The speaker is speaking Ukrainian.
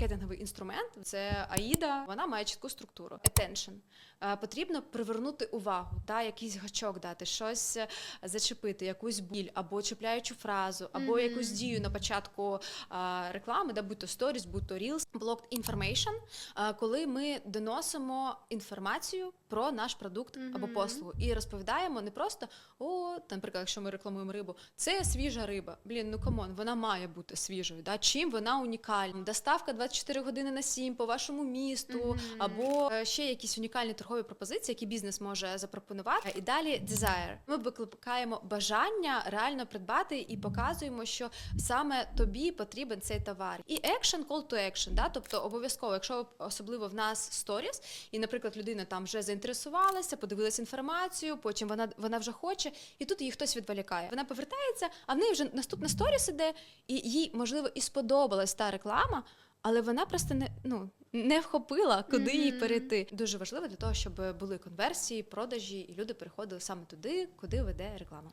маркетинговий інструмент це AIDA, Вона має чітку структуру. Attention. Е, Потрібно привернути увагу, да, якийсь гачок дати, щось е, зачепити, якусь біль або чіпляючу фразу, або Мгм. якусь дію на початку е, реклами, да, будь то сторіс, будь то. Blocked information, е, коли ми доносимо інформацію про наш продукт або послугу і розповідаємо не просто о, там, наприклад, якщо ми рекламуємо рибу, це свіжа риба. Блін, ну камон, вона має бути свіжою. Да? Чим вона унікальна? Доставка 24 години на 7 по вашому місту, Мгм. або е, ще якісь унікальні торгові пропозиції, які бізнес може запропонувати. І далі desire. Ми викликаємо бажання реально придбати і показуємо, що саме тобі потрібен цей товар. І action, call to action, да? тобто обов'язково, якщо особливо в нас stories, і, наприклад, людина там вже заінтересувалася, подивилася інформацію, потім вона вона вже хоче, і тут її хтось відволікає. Вона повертається, а в неї вже наступна сторіс іде, і їй можливо і сподобалась та реклама. Але вона просто не ну не вхопила, куди їй перейти. Дуже важливо для того, щоб були конверсії, продажі, і люди переходили саме туди, куди веде реклама.